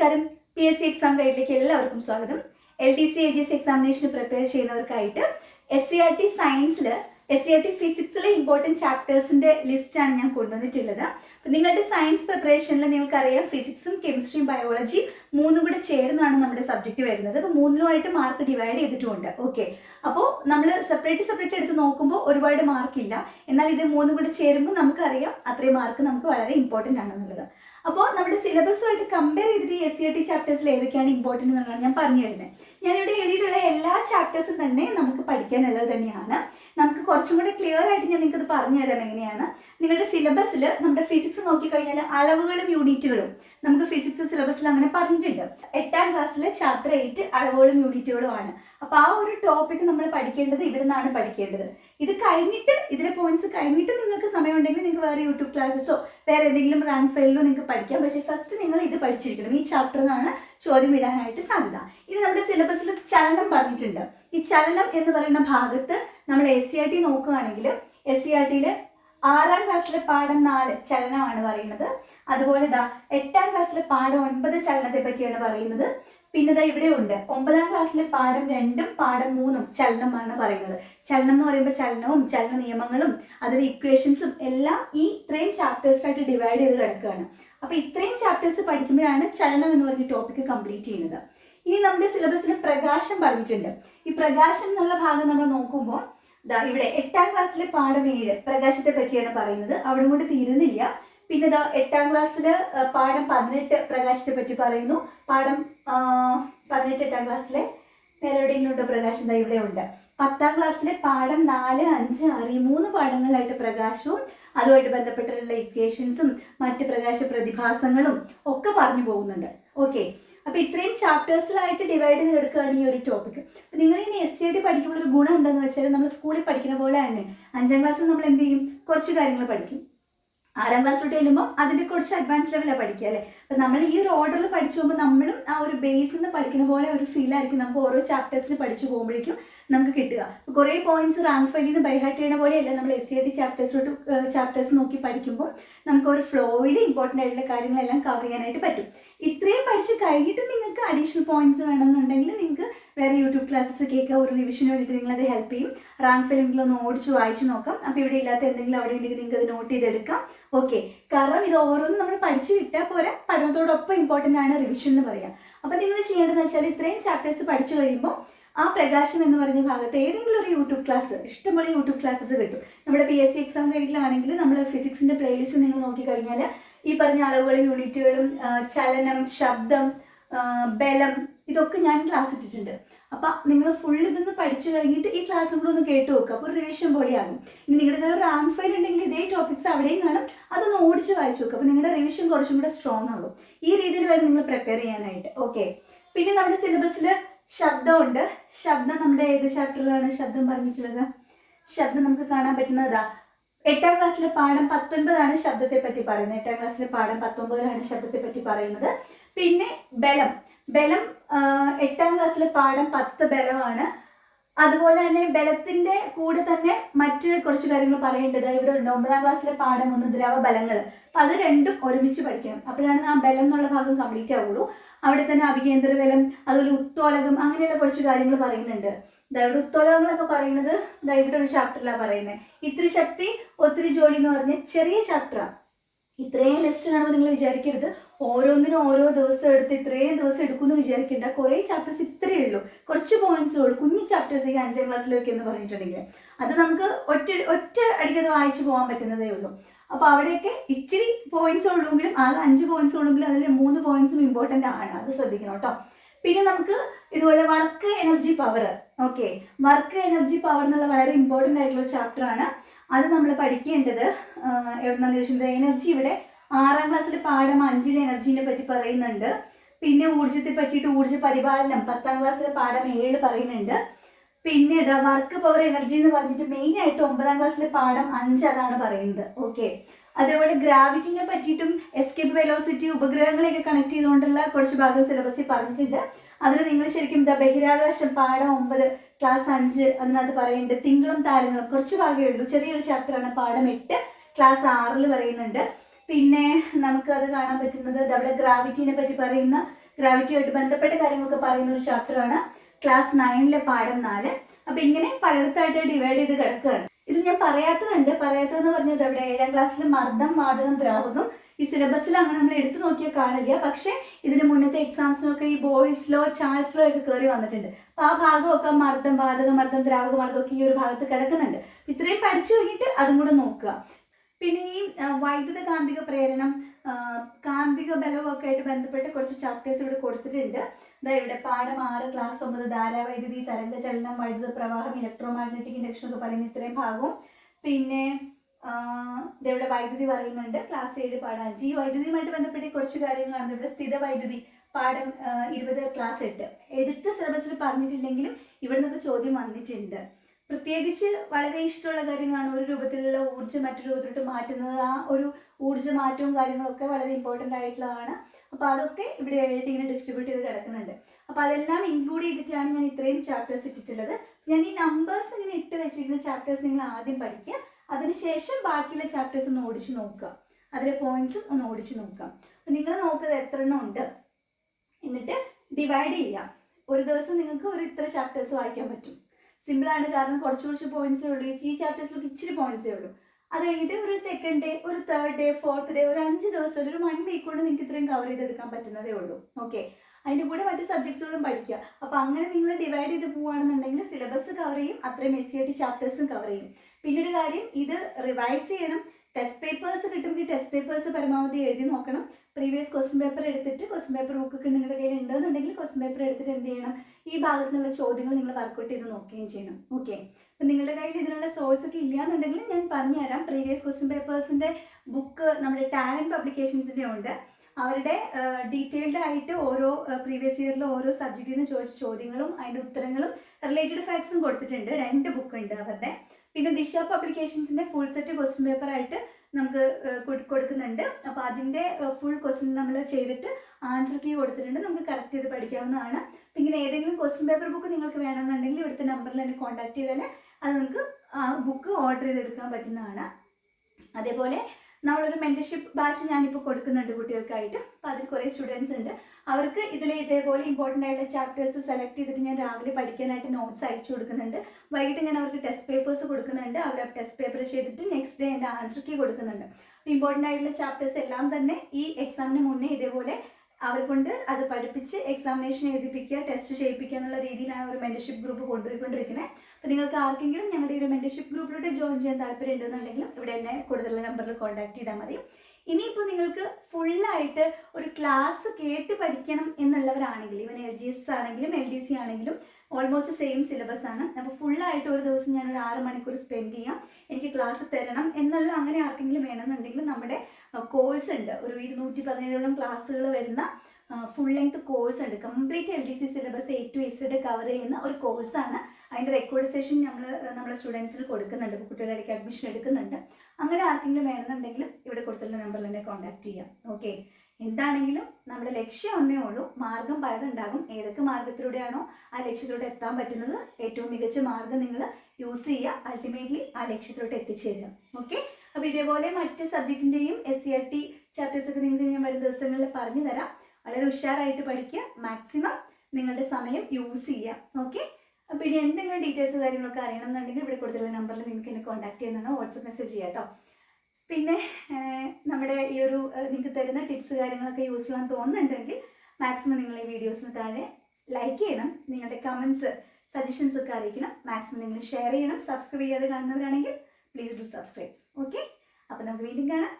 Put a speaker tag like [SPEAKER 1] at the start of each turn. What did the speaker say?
[SPEAKER 1] നമസ്കാരം. P S C exam ഗൈഡിലേക്ക് എല്ലാവർക്കും സ്വാഗതം. L D C L G S എക്സാമിനേഷന് prepare ചെയ്യുന്നവർക്കായിട്ട് എസ് സി ആർ ടി സയൻസിൽ എസ് സി ആർ ടി ഫിസിക്സിലെ ഇമ്പോർട്ടന്റ് ചാപ്റ്റേഴ്സിന്റെ ലിസ്റ്റാണ് ഞാൻ കൊണ്ടുവന്നിട്ടുള്ളത്. അപ്പം നിങ്ങളുടെ സയൻസ് പ്രിപ്പറേഷനിൽ നിങ്ങൾക്കറിയാം ഫിസിക്സും കെമിസ്ട്രിയും ബയോളജി മൂന്നും കൂടെ ചേർന്നാണ് നമ്മുടെ സബ്ജക്റ്റ് വരുന്നത്. അപ്പോൾ മൂന്നിനുമായിട്ട് മാർക്ക് ഡിവൈഡ് ചെയ്തിട്ടുണ്ട് ഓക്കെ അപ്പോൾ നമ്മൾ സെപ്പറേറ്റ് സെപ്പറേറ്റ് എടുത്ത് നോക്കുമ്പോൾ ഒരുപാട് മാർക്കില്ല എന്നാൽ ഇത് മൂന്നും കൂടെ ചേരുമ്പോൾ നമുക്കറിയാം അത്രയും മാർക്ക് നമുക്ക് വളരെ ഇമ്പോർട്ടന്റ് ആണെന്നുള്ളത്. അപ്പോൾ നമ്മുടെ സിലബസുമായിട്ട് കമ്പയർ ചെയ്തിട്ട് എസ് സി ആർ ടി ചാപ്റ്റേഴ്സിൽ ഏതൊക്കെയാണ് ഇമ്പോർട്ടന്റ് എന്നുള്ളത് ഞാൻ പറഞ്ഞു തരുന്നത് ഞാനിവിടെ എഴുതിയിട്ടുള്ള എല്ലാ ചാപ്റ്റേഴ്സും തന്നെ നമുക്ക് പഠിക്കാനുള്ളത് തന്നെയാണ്. നമുക്ക് കുറച്ചും കൂടെ ക്ലിയർ ആയിട്ട് ഞാൻ നിങ്ങൾക്ക് ഇത് പറഞ്ഞു തരാം എങ്ങനെയാണ്. നിങ്ങളുടെ സിലബസിൽ നമ്മുടെ ഫിസിക്സ് നോക്കിക്കഴിഞ്ഞാൽ അളവുകളും യൂണിറ്റുകളും നമുക്ക് ഫിസിക്സ് സിലബസിൽ അങ്ങനെ പറഞ്ഞിട്ടുണ്ട്. എട്ടാം ക്ലാസ്സിലെ ചാപ്റ്റർ എയ്റ്റ് അളവുകളും യൂണിറ്റുകളും ആണ്. അപ്പൊ ആ ഒരു ടോപ്പിക് നമ്മൾ പഠിക്കേണ്ടത് ഇവിടെ നിന്നാണ് പഠിക്കേണ്ടത്. ഇത് കഴിഞ്ഞിട്ട് ഇതിലെ പോയിന്റ്സ് കഴിഞ്ഞിട്ട് നിങ്ങൾക്ക് സമയം ഉണ്ടെങ്കിൽ നിങ്ങൾക്ക് വേറെ യൂട്യൂബ് ക്ലാസ്സസോ വേറെ ഏതെങ്കിലും റാങ്ക് ഫെയിലോ നിങ്ങൾക്ക് പഠിക്കാം. പക്ഷേ ഫസ്റ്റ് നിങ്ങൾ ഇത് പഠിച്ചിരിക്കണം. ഈ ചാപ്റ്ററിൽ നിന്നാണ് ചോദ്യം ഇടാനായിട്ട് സാധ്യത. ഇനി നമ്മുടെ സിലബസിൽ ചലനം പറഞ്ഞിട്ടുണ്ട്. ഈ ചലനം എന്ന് പറയുന്ന ഭാഗത്ത് നമ്മൾ എസ് സി ആർ ടി നോക്കുകയാണെങ്കിൽ എസ് സി ആർ ടിയിൽ ആറാം ക്ലാസ്സിലെ പാഠം നാല് ചലനമാണ് പറയുന്നത്. അതുപോലെ ഇതാ എട്ടാം ക്ലാസ്സിലെ പാഠം ഒൻപത് ചലനത്തെ പറ്റിയാണ് പറയുന്നത്. പിന്നെ ഇതാ ഇവിടെ ഉണ്ട്. ഒമ്പതാം ക്ലാസ്സിലെ പാഠം രണ്ടും പാഠം മൂന്നും ചലനമാണ് പറയുന്നത്. ചലനം എന്ന് പറയുമ്പോൾ ചലനവും ചലന നിയമങ്ങളും അതിലെ ഇക്വേഷൻസും എല്ലാം ഈ ഇത്രയും ചാപ്റ്റേഴ്സായിട്ട് ഡിവൈഡ് ചെയ്ത് കിടക്കുകയാണ്. അപ്പോൾ ഇത്രയും ചാപ്റ്റേഴ്സ് പഠിക്കുമ്പോഴാണ് ചലനം എന്ന് പറഞ്ഞ ടോപ്പിക് കംപ്ലീറ്റ് ചെയ്യുന്നത്. ഇനി നമ്മുടെ സിലബസിൽ പ്രകാശം പറഞ്ഞിട്ടുണ്ട്. ഈ പ്രകാശം എന്നുള്ള ഭാഗം നമ്മൾ നോക്കുമ്പോൾ ദാ ഇവിടെ എട്ടാം ക്ലാസ്സിലെ പാഠം ഏഴ് പ്രകാശത്തെ പറ്റിയാണ് പറയുന്നത്. അവിടെ കൊണ്ട് തീരുന്നില്ല. പിന്നെ ദാ എട്ടാം ക്ലാസ്സിൽ പാഠം പതിനെട്ട് പ്രകാശത്തെ പറ്റി പറയുന്നു. പാഠം പതിനെട്ട് എട്ടാം ക്ലാസ്സിലെ ഉണ്ടോ പ്രകാശം ദാ ഇവിടെ ഉണ്ട്. പത്താം ക്ലാസ്സിലെ പാഠം നാല് അഞ്ച് ആറ് ഈ മൂന്ന് പാഠങ്ങളിലായിട്ട് പ്രകാശവും അതുമായിട്ട് ബന്ധപ്പെട്ടിട്ടുള്ള ഇക്വേഷൻസും മറ്റ് പ്രകാശ പ്രതിഭാസങ്ങളും ഒക്കെ പറഞ്ഞു പോകുന്നുണ്ട്. ഓക്കെ അപ്പൊ ഇത്രയും ചാപ്റ്റേഴ്സിലായിട്ട് ഡിവൈഡ് ചെയ്ത് എടുക്കുകയാണ് ഈ ഒരു ടോപ്പിക് അപ്പൊ നിങ്ങൾ ഇനി എസ് സി ഐ ടി പഠിക്കുമ്പോൾ ഒരു ഗുണം എന്താണെന്ന് വെച്ചാൽ നമ്മൾ സ്കൂളിൽ പഠിക്കുന്ന പോലെ തന്നെ അഞ്ചാം ക്ലാസ്സിൽ നമ്മൾ എന്ത് ചെയ്യും? കുറച്ച് കാര്യങ്ങൾ പഠിക്കും. ആറാം ക്ലാസ് തൊട്ട് ചെല്ലുമ്പോൾ അതിന്റെ കുറച്ച് അഡ്വാൻസ് ലെവലാണ് പഠിക്കുക അല്ലേ? അപ്പൊ നമ്മൾ ഈ ഒരു ഓർഡറിൽ പഠിച്ചു പോകുമ്പോൾ നമ്മളും ആ ഒരു ബേസിൽ നിന്ന് പഠിക്കുന്ന പോലെ ഒരു ഫീൽ ആയിരിക്കും നമുക്ക് ഓരോ ചാപ്റ്റേഴ്സിൽ പഠിച്ചു പോകുമ്പോഴേക്കും നമുക്ക് കിട്ടുക. കുറെ പോയിന്റ്സ് റാങ്ക് ഫൈലിൽ നിന്ന് ബൈഹാർട്ട് ചെയ്യുന്ന പോലെയല്ല നമ്മൾ എസ് സി ഐ ടി ചാപ്റ്റേഴ്സിലോട്ട് ചാപ്റ്റേഴ്സ് നോക്കി പഠിക്കുമ്പോൾ നമുക്ക് ഒരു ഫ്ലോയിൽ ഇമ്പോർട്ടന്റ് ആയിട്ടുള്ള കാര്യങ്ങളെല്ലാം കവർ ചെയ്യാനായിട്ട് പറ്റും. ഇത്രയും പഠിച്ച് കഴിഞ്ഞിട്ട് നിങ്ങൾക്ക് അഡീഷണൽ പോയിന്റ്സ് വേണമെന്നുണ്ടെങ്കിൽ നിങ്ങൾക്ക് വേറെ യൂട്യൂബ് ക്ലാസ്സസ് കേൾക്കുക ഒരു റിവിഷന് വേണ്ടിയിട്ട് നിങ്ങളത് ഹെൽപ്പ് ചെയ്യും. റാങ്ക് ഫിലിമിൽ ഒന്ന് ഓടിച്ച് വായിച്ചു നോക്കാം. അപ്പോൾ ഇവിടെ ഇല്ലാത്ത എന്തെങ്കിലും അവിടെ ഉണ്ടെങ്കിൽ നിങ്ങൾക്ക് അത് നോട്ട് ചെയ്തെടുക്കാം. ഓക്കെ കാരണം ഇത് ഓരോന്നും നമ്മൾ പഠിച്ചു വിട്ടാൽ പോരാ. പഠനത്തോടൊപ്പം ഇമ്പോർട്ടന്റ് ആണ് റിവിഷൻ എന്ന് പറയാം. അപ്പോൾ നിങ്ങൾ ചെയ്യേണ്ടതെന്ന് വെച്ചാൽ ഇത്രയും ചാപ്റ്റേഴ്സ് പഠിച്ചു കഴിയുമ്പോൾ ആ പ്രകാശം എന്ന് പറഞ്ഞ ഭാഗത്ത് ഏതെങ്കിലും ഒരു യൂട്യൂബ് ക്ലാസ് ഇഷ്ടമുള്ള യൂട്യൂബ് ക്ലാസ്സസ് കിട്ടും. നമ്മുടെ പി എസ് സി എക്സാം കഴിഞ്ഞിട്ടാണെങ്കിൽ നമ്മൾ ഫിസിക്സിന്റെ പ്ലേലിസ്റ്റ് നിങ്ങൾ നോക്കിക്കഴിഞ്ഞാൽ ഈ പറഞ്ഞ അളവുകളും യൂണിറ്റുകളും ചലനം ശബ്ദം ബലം ഇതൊക്കെ ഞാൻ ക്ലാസ് ഇട്ടിട്ടുണ്ട്. അപ്പൊ നിങ്ങൾ ഫുൾ ഇതൊന്ന് പഠിച്ചു കഴിഞ്ഞിട്ട് ഈ ക്ലാസ്സും കൂടെ ഒന്ന് കേട്ട് നോക്കുക അപ്പോൾ ഒരു റിവിഷൻ പോലെയാകും. ഇനി നിങ്ങളുടെ കയ്യിൽ റാങ്ക് ഫയൽ ഉണ്ടെങ്കിൽ ഇതേ ടോപ്പിക്സ് അവിടെയും കാണും. അതൊന്ന് ഓടിച്ച് വായിച്ചു നോക്കുക അപ്പോൾ നിങ്ങളുടെ റിവിഷൻ കുറച്ചും കൂടെ സ്ട്രോങ് ആകും. ഈ രീതിയിൽ വേണം നിങ്ങൾ പ്രിപ്പയർ ചെയ്യാനായിട്ട്. ഓക്കെ പിന്നെ നമ്മുടെ സിലബസിൽ ശബ്ദമുണ്ട്. ശബ്ദം നമ്മുടെ ഏത് ചാപ്റ്ററിലാണ് ശബ്ദം പറഞ്ഞിട്ടുള്ളത്? ശബ്ദം നമുക്ക് കാണാൻ പറ്റുന്നതാ എട്ടാം ക്ലാസ്സിലെ പാഠം പത്തൊൻപതാണ് ശബ്ദത്തെ പറ്റി പറയുന്നത്. എട്ടാം ക്ലാസ്സിലെ പാഠം പത്തൊമ്പതിലാണ് ശബ്ദത്തെ പറ്റി പറയുന്നത്. പിന്നെ ബലം. ബലം എട്ടാം ക്ലാസ്സിലെ പാഠം പത്ത് ബലമാണ്. അതുപോലെ തന്നെ ബലത്തിന്റെ കൂടെ തന്നെ മറ്റ് കുറച്ച് കാര്യങ്ങൾ പറയേണ്ടത്. ഇവിടെ ഉണ്ട്. ഒമ്പതാം ക്ലാസ്സിലെ പാഠം ഒന്ന് ദ്രവ ബലങ്ങൾ. അപ്പൊ അത് രണ്ടും ഒരുമിച്ച് പഠിക്കണം. അപ്പോഴാണ് ആ ബലം എന്നുള്ള ഭാഗം കംപ്ലീറ്റ് ആവുള്ളൂ. അവിടെ തന്നെ അഭികേന്ദ്ര ബലം അതുപോലെ ഉത്തോലകം അങ്ങനെയുള്ള കുറച്ച് കാര്യങ്ങൾ പറയുന്നുണ്ട്. ഉത്തോലകങ്ങളൊക്കെ പറയുന്നത് ഇവിടെ ഒരു ചാപ്റ്ററിലാണ് പറയുന്നത് ഇത്തിരി ശക്തി ഒത്തിരി ജോലി എന്ന് പറഞ്ഞ ചെറിയ ചാപ്റ്ററാണ് ഇത്രയും ലിസ്റ്റ് കാണുമ്പോൾ നിങ്ങൾ വിചാരിക്കരുത്. ഓരോന്നിനും ഓരോ ദിവസം എടുത്ത് ഇത്രയും ദിവസം എടുക്കുമെന്ന് വിചാരിക്കേണ്ട. കുറേ ചാപ്റ്റേഴ്സ് ഇത്രയേ ഉള്ളൂ. കുറച്ച് പോയിന്റ്സ് ഉള്ളൂ. കുഞ്ഞു ചാപ്റ്റേഴ്സ് ഈ അഞ്ചാം ക്ലാസ്സിലൊക്കെ എന്ന് പറഞ്ഞിട്ടുണ്ടെങ്കിൽ. അത് നമുക്ക് ഒറ്റ ഒറ്റ അടിക്കത് വായിച്ചു പോകാൻ പറ്റുന്നതേ ഉള്ളൂ. അപ്പോൾ അവിടെയൊക്കെ ഇച്ചിരി പോയിന്റ്സ് ഉള്ളൂങ്കിലും ആകെ അഞ്ച് പോയിന്റ്സ് ഉള്ളെങ്കിലും അതിൽ മൂന്ന് പോയിന്റ്സും ഇമ്പോർട്ടന്റ് ആണ്. അത് ശ്രദ്ധിക്കണം കേട്ടോ. പിന്നെ നമുക്ക് ഇതുപോലെ work energy power okay work energy power എന്നുള്ള വളരെ ഇമ്പോർട്ടന്റ് ആയിട്ടുള്ള ചാപ്റ്റർ ആണ്. അത് നമ്മൾ പഠിക്കേണ്ടത് എവിടുന്നാന്ന് ചോദിച്ചിട്ടുണ്ടെങ്കിൽ എനർജി ഇവിടെ ആറാം ക്ലാസ്സിൽ പാഠം അഞ്ചിലെ എനർജീനെ പറ്റി പറയുന്നുണ്ട്. പിന്നെ ഊർജത്തെ പറ്റിയിട്ട് ഊർജ പരിപാലനം പത്താം ക്ലാസ്സിലെ പാഠം ഏഴ് പറയുന്നുണ്ട്. പിന്നെ ഇതാ വർക്ക് പവർ എനർജി എന്ന് പറഞ്ഞിട്ട് മെയിൻ ആയിട്ട് ഒമ്പതാം ക്ലാസ്സിലെ പാഠം അഞ്ച് അതാണ് പറയുന്നത്. ഓക്കെ അതേപോലെ ഗ്രാവിറ്റിനെ പറ്റിയിട്ടും എസ്കേപ്പ് വെലോസിറ്റി ഉപഗ്രഹങ്ങളെയൊക്കെ കണക്ട് ചെയ്തുകൊണ്ടുള്ള കുറച്ച് ഭാഗം സിലബസിൽ പറഞ്ഞിട്ടുണ്ട്. അതിൽ നിങ്ങൾ ശരിക്കും ദ ബഹിരാകാശം പാഠം ഒമ്പത് ക്ലാസ് അഞ്ച് അതിനകത്ത് പറയുന്നുണ്ട് തിങ്കളും താരങ്ങളും കുറച്ച് ഭാഗമേ ഉള്ളൂ. ചെറിയൊരു ചാപ്റ്ററാണ് പാഠം എട്ട് ക്ലാസ് ആറിൽ പറയുന്നുണ്ട്. പിന്നെ നമുക്ക് അത് കാണാൻ പറ്റുന്നത് അവിടെ ഗ്രാവിറ്റിനെ പറ്റി പറയുന്ന ഗ്രാവിറ്റിയായിട്ട് ബന്ധപ്പെട്ട കാര്യങ്ങളൊക്കെ പറയുന്ന ഒരു ചാപ്റ്ററാണ് ക്ലാസ് നയനിലെ പാഠം നാല്. അപ്പൊ ഇങ്ങനെ പലയിടത്തായിട്ട് ഡിവൈഡ് ചെയ്ത് കിടക്കുകയാണ് ഇത് ഞാൻ പറയാത്തതുണ്ട്. പറയാത്തതെന്ന് പറഞ്ഞത് അവിടെ ഏഴാം ക്ലാസ്സിൽ മർദ്ദം വാതകം ദ്രാവകം. ഈ സിലബസിൽ അങ്ങനെ നമ്മൾ എടുത്തു നോക്കിയാൽ കാണില്ല. പക്ഷേ ഇതിന് മുന്നത്തെ എക്സാംസിനൊക്കെ ഈ ബോയ്സിലോ ചാൾസിലോ ഒക്കെ കയറി വന്നിട്ടുണ്ട്. അപ്പൊ ആ ഭാഗമൊക്കെ മർദ്ദം വാതകം മർദ്ദം ദ്രാവക വാതകമൊക്കെ ഈ ഒരു ഭാഗത്ത് കിടക്കുന്നുണ്ട്. ഇത്രയും പഠിച്ചു കഴിഞ്ഞിട്ട് അതും കൂടെ നോക്കുക. പിന്നെ ഈ വൈദ്യുത കാന്തിക പ്രേരണം ആ, കാന്തിക ബലവും ഒക്കെ ആയിട്ട് ബന്ധപ്പെട്ട് കുറച്ച് ചാപ്റ്റേഴ്സ് ഇവിടെ കൊടുത്തിട്ടുണ്ട്. ഇതാ ഇവിടെ പാഠം ആറ് ക്ലാസ് ഒമ്പത് ധാരാവൈദ്യുതി തരംഗ ചലനം വൈദ്യുത പ്രവാഹം ഇലക്ട്രോ മാഗ്നറ്റിക് ഇൻഡക്ഷൻ ഒക്കെ പറയുന്ന ഇത്രയും ഭാഗവും. പിന്നെ ഇവിടെ വൈദ്യുതി പറയുന്നുണ്ട്. ക്ലാസ് ഏഴ് പാഠം അഞ്ച്. ഈ വൈദ്യുതിയുമായിട്ട് ബന്ധപ്പെട്ട് കുറച്ച് കാര്യങ്ങളാണ് ഇവിടെ സ്ഥിത വൈദ്യുതി പാഠം ഇരുപത് ക്ലാസ് എട്ട്. എടുത്ത സിലബസിൽ പറഞ്ഞിട്ടില്ലെങ്കിലും ഇവിടെ നിന്നൊക്കെ ചോദ്യം വന്നിട്ടുണ്ട്. പ്രത്യേകിച്ച് വളരെ ഇഷ്ടമുള്ള കാര്യങ്ങളാണ് ഒരു രൂപത്തിലുള്ള ഊർജം മറ്റൊരു രൂപത്തിലോട്ട് മാറ്റുന്നത്. ആ ഒരു ഊർജ മാറ്റവും കാര്യങ്ങളൊക്കെ വളരെ ഇമ്പോർട്ടന്റ് ആയിട്ടുള്ളതാണ്. അപ്പോൾ അതൊക്കെ ഇവിടെ എഴുതി ഇങ്ങനെ ഡിസ്ട്രിബ്യൂട്ട് ചെയ്ത് കിടക്കുന്നുണ്ട്. അപ്പോൾ അതെല്ലാം ഇൻക്ലൂഡ് ചെയ്തിട്ടാണ് ഞാൻ ഇത്രയും ചാപ്റ്റേഴ്സ് ഇട്ടിട്ടുള്ളത്. ഞാൻ ഈ നമ്പേഴ്സ് ഇങ്ങനെ ഇട്ട് വെച്ചിരിക്കുന്ന ചാപ്റ്റേഴ്സ് നിങ്ങൾ ആദ്യം പഠിക്കുക. അതിനുശേഷം ബാക്കിയുള്ള ചാപ്റ്റേഴ്സ് ഒന്ന് ഓടിച്ച് നോക്കുക. അതിലെ പോയിന്റ്സും ഒന്ന് ഓടിച്ച് നോക്കാം അപ്പം നിങ്ങൾ നോക്കുന്നത് എത്ര എണ്ണം ഉണ്ട്? എന്നിട്ട് ഡിവൈഡ് ചെയ്യാം ഒരു ദിവസം നിങ്ങൾക്ക് ഒരു ഇത്ര ചാപ്റ്റേഴ്സ് വായിക്കാൻ പറ്റും. സിമ്പിളാണ് കാരണം കുറച്ച് കുറച്ച് പോയിന്റ്സേ ഉള്ളൂ. ഈ ചാപ്റ്റേഴ്സിലൊക്കെ ഇച്ചിരി പോയിന്റ്സേ ഉള്ളൂ. അത് കഴിഞ്ഞിട്ട് ഒരു സെക്കൻഡ് ഡേ ഒരു തേർഡ് ഡേ ഫോർത്ത് ഡേ ഒരു അഞ്ച് ദിവസം ഒരു വൺ വീക്ക് കൊണ്ട് നിങ്ങൾക്ക് ഇത്രയും കവർ ചെയ്തെടുക്കാൻ പറ്റുന്നതേ ഉള്ളൂ. ഓക്കെ അതിന്റെ കൂടെ മറ്റ് സബ്ജക്ട്സുകളും പഠിക്കുക. അപ്പോൾ അങ്ങനെ നിങ്ങൾ ഡിവൈഡ് ചെയ്ത് പോവുകയാണെന്നുണ്ടെങ്കിൽ സിലബസ് കവർ ചെയ്യും അത്രയും എസ് സി ആയിട്ട് ചാപ്റ്റേഴ്സും കവർ ചെയ്യും. പിന്നെ ഒരു കാര്യം ഇത് റിവൈസ് ചെയ്യണം. ടെസ്റ്റ് പേപ്പേഴ്സ് കിട്ടുമെങ്കിൽ ടെസ്റ്റ് പേപ്പേഴ്സ് പരമാവധി എഴുതി നോക്കണം. പ്രീവിയസ് ക്വസ്റ്റ്യൻ പേപ്പർ എടുത്തിട്ട് ക്വസ്റ്റ്യൻ പേപ്പർ ബുക്കൊക്കെ നിങ്ങളുടെ കയ്യിൽ ഉണ്ടെന്നുണ്ടെങ്കിൽ ക്വസ്റ്റ്യൻ പേപ്പർ എടുത്തിട്ട് എന്ത് ചെയ്യണം? ഈ ഭാഗത്തു നിന്നുള്ള ചോദ്യങ്ങൾ നിങ്ങൾ വർക്കൗട്ട് ചെയ്ത് നോക്കുകയും ചെയ്യണം. ഓക്കെ അപ്പം നിങ്ങളുടെ കയ്യിൽ ഇതിനുള്ള സോഴ്സ് ഒക്കെ ഇല്ലയെന്നുണ്ടെങ്കിൽ ഞാൻ പറഞ്ഞുതരാം. പ്രീവിയസ് ക്വസ്റ്റ്യൻ പേപ്പേഴ്സിന്റെ ബുക്ക് നമ്മുടെ ടാലന്റ് പബ്ലിക്കേഷൻസിന്റെ ഉണ്ട്. അവരുടെ ഡീറ്റെയിൽഡ് ആയിട്ട് ഓരോ പ്രീവിയസ് ഇയറിലെ ഓരോ സബ്ജക്റ്റിൽ നിന്ന് ചോദിച്ച ചോദ്യങ്ങളും അതിന്റെ ഉത്തരങ്ങളും റിലേറ്റഡ് ഫാക്ട്സും കൊടുത്തിട്ടുണ്ട്. രണ്ട് ബുക്ക് ഉണ്ട് അവരുടെ. പിന്നെ ദിശ പബ്ലിക്കേഷൻസിന്റെ ഫുൾ സെറ്റ് ക്വസ്റ്റ്യൻ പേപ്പർ ആയിട്ട് നമുക്ക് കൊടുക്കുന്നുണ്ട്. അതിന്റെ ഫുൾ ക്വസ്റ്റ്യൻ നമ്മൾ ചെയ്തിട്ട് ആൻസർ കീ കൊടുത്തിട്ടുണ്ട്. നമുക്ക് കറക്റ്റ് ചെയ്ത് പഠിക്കാവുന്നതാണ്. ഇങ്ങനെ ഏതെങ്കിലും ക്വസ്റ്റ്യൻ പേപ്പർ ബുക്ക് നിങ്ങൾക്ക് വേണമെന്നുണ്ടെങ്കിൽ ഇവിടുത്തെ നമ്പറിൽ എന്നെ കോൺടാക്ട് ചെയ്താൽ അത് നമുക്ക് ബുക്ക് ഓർഡർ ചെയ്തെടുക്കാൻ പറ്റുന്നതാണ്. അതേപോലെ നമ്മളൊരു മെന്റർഷിപ്പ് ബാച്ച് ഞാനിപ്പോൾ കൊടുക്കുന്നുണ്ട് കുട്ടികൾക്കായിട്ട്. അപ്പോൾ അതിൽ കുറേ സ്റ്റുഡൻസ് ഉണ്ട്. അവർക്ക് ഇതിൽ ഇതേപോലെ ഇമ്പോർട്ടന്റ് ആയിട്ടുള്ള ചാപ്റ്റേഴ്സ് സെലക്ട് ചെയ്തിട്ട് ഞാൻ രാവിലെ പഠിക്കാനായിട്ട് നോട്ട്സ് അയച്ചു കൊടുക്കുന്നുണ്ട്. വൈകിട്ട് ഞാൻ അവർക്ക് ടെസ്റ്റ് പേപ്പേഴ്സ് കൊടുക്കുന്നുണ്ട്. അവർ ടെസ്റ്റ് പേപ്പർ ചെയ്തിട്ട് നെക്സ്റ്റ് ഡേ എന്റെ ആൻസർ കീ കൊടുക്കുന്നുണ്ട്. ഇമ്പോർട്ടന്റ് ആയിട്ടുള്ള ചാപ്റ്റേഴ്സ് എല്ലാം തന്നെ ഈ എക്സാമിന് മുന്നേ ഇതേപോലെ അവരെ കൊണ്ട് അത് പഠിപ്പിച്ച് എക്സാമിനേഷൻ എഴുതിപ്പിക്കുക ടെസ്റ്റ് ചെയ്യിപ്പിക്കുക എന്നുള്ള രീതിയിലാണ് ഒരു മെന്റർഷിപ്പ് ഗ്രൂപ്പ് കൊണ്ടുപോയിക്കൊണ്ടിരിക്കുന്നത് അപ്പോൾ നിങ്ങൾക്ക് ആർക്കെങ്കിലും ഞങ്ങളുടെ ഈ ഒരു മെന്റർഷിപ്പ് ഗ്രൂപ്പിലോട്ട് ജോയിൻ ചെയ്യാൻ താല്പര്യം ഉണ്ടെന്നുണ്ടെങ്കിലും ഇവിടെ എന്നെ കൂടുതലുള്ള നമ്പറിൽ കോൺടാക്ട് ചെയ്താൽ മതി. ഇനിയിപ്പോൾ നിങ്ങൾക്ക് ഫുള്ളായിട്ട് ഒരു ക്ലാസ് കേട്ട് പഠിക്കണം എന്നുള്ളവരാണെങ്കിൽ ഇവൻ എൽ ജി എസ് ആണെങ്കിലും എൽ ഡി സി ആണെങ്കിലും ഓൾമോസ്റ്റ് സെയിം സിലബസ് ആണ്. അപ്പോൾ ഫുള്ളായിട്ട് ഒരു ദിവസം ഞാൻ ഒരു ആറ് മണിക്കൂർ സ്പെൻഡ് ചെയ്യാം. എനിക്ക് ക്ലാസ് തരണം എന്നുള്ള അങ്ങനെ ആർക്കെങ്കിലും വേണമെന്നുണ്ടെങ്കിൽ നമ്മുടെ കോഴ്സ് ഉണ്ട്. ഒരു ഇരുന്നൂറ്റി പതിനേഴോളം ക്ലാസ്സുകൾ വരുന്ന ഫുൾ ലെങ്ത് കോഴ്സ് ഉണ്ട്. Complete L D C syllabus A to Z cover ചെയ്യുന്ന ഒരു കോഴ്സാണ് അതിന്റെ റെക്കോർഡ് സെഷൻ നമ്മൾ നമ്മുടെ സ്റ്റുഡൻസിന് കൊടുക്കുന്നുണ്ട്. കുട്ടികളുടെ അഡ്മിഷൻ എടുക്കുന്നുണ്ട്. അങ്ങനെ ആർക്കെങ്കിലും വേണമെന്നുണ്ടെങ്കിൽ ഇവിടെ കൊടുത്തുള്ള നമ്പറിൽ തന്നെ കോൺടാക്ട് ചെയ്യാം. ഓക്കെ എന്താണെങ്കിലും നമ്മുടെ ലക്ഷ്യം ഒന്നേ ഉള്ളൂ. മാർഗം പലതുണ്ടാകും. ഏതൊക്കെ മാർഗത്തിലൂടെയാണോ ആ ലക്ഷ്യത്തിലൂടെ എത്താൻ പറ്റുന്നത്? ഏറ്റവും മികച്ച മാർഗം നിങ്ങൾ യൂസ് ചെയ്യുക. അൾട്ടിമേറ്റ്ലി ആ ലക്ഷ്യത്തിലോട്ട് എത്തിച്ചേരുക. ഓക്കെ അപ്പോൾ ഇതേപോലെ മറ്റ് സബ്ജക്റ്റിന്റെയും എസ് സി ആർ ടി ചാപ്റ്റേഴ്സൊക്കെ നിങ്ങൾക്ക് ഞാൻ വരും ദിവസങ്ങളിൽ പറഞ്ഞു തരാം വളരെ ഉഷാറായിട്ട് പഠിക്കുക. മാക്സിമം നിങ്ങളുടെ സമയം യൂസ് ചെയ്യുക. ഓക്കെ അപ്പോൾ ഇനി എന്തെങ്കിലും ഡീറ്റെയിൽസ് കാര്യങ്ങളൊക്കെ അറിയണമെന്നുണ്ടെങ്കിൽ ഇവിടെ കൊടുത്തുള്ള നമ്പറിൽ നിങ്ങൾക്ക് എന്നെ കോൺടാക്ട് ചെയ്യുന്നതാണ് വാട്സപ്പ് മെസ്സേജ് ചെയ്യാം കേട്ടോ പിന്നെ നമ്മുടെ ഈ ഒരു നിങ്ങൾക്ക് തരുന്ന ടിപ്സ് കാര്യങ്ങളൊക്കെ യൂസ്ഫുൾ ആണെന്ന് തോന്നുന്നുണ്ടെങ്കിൽ മാക്സിമം നിങ്ങൾ ഈ വീഡിയോസിന് താഴെ ലൈക്ക് ചെയ്യണം. നിങ്ങളുടെ കമൻസ് സജഷൻസ് ഒക്കെ അറിയിക്കണം. മാക്സിമം നിങ്ങൾ ഷെയർ ചെയ്യണം. സബ്സ്ക്രൈബ് ചെയ്യാതെ കാണുന്നവരാണെങ്കിൽ പ്ലീസ് ഡു സബ്സ്ക്രൈബ് ഓക്കെ അപ്പോൾ നമുക്ക് വീണ്ടും കാണാം.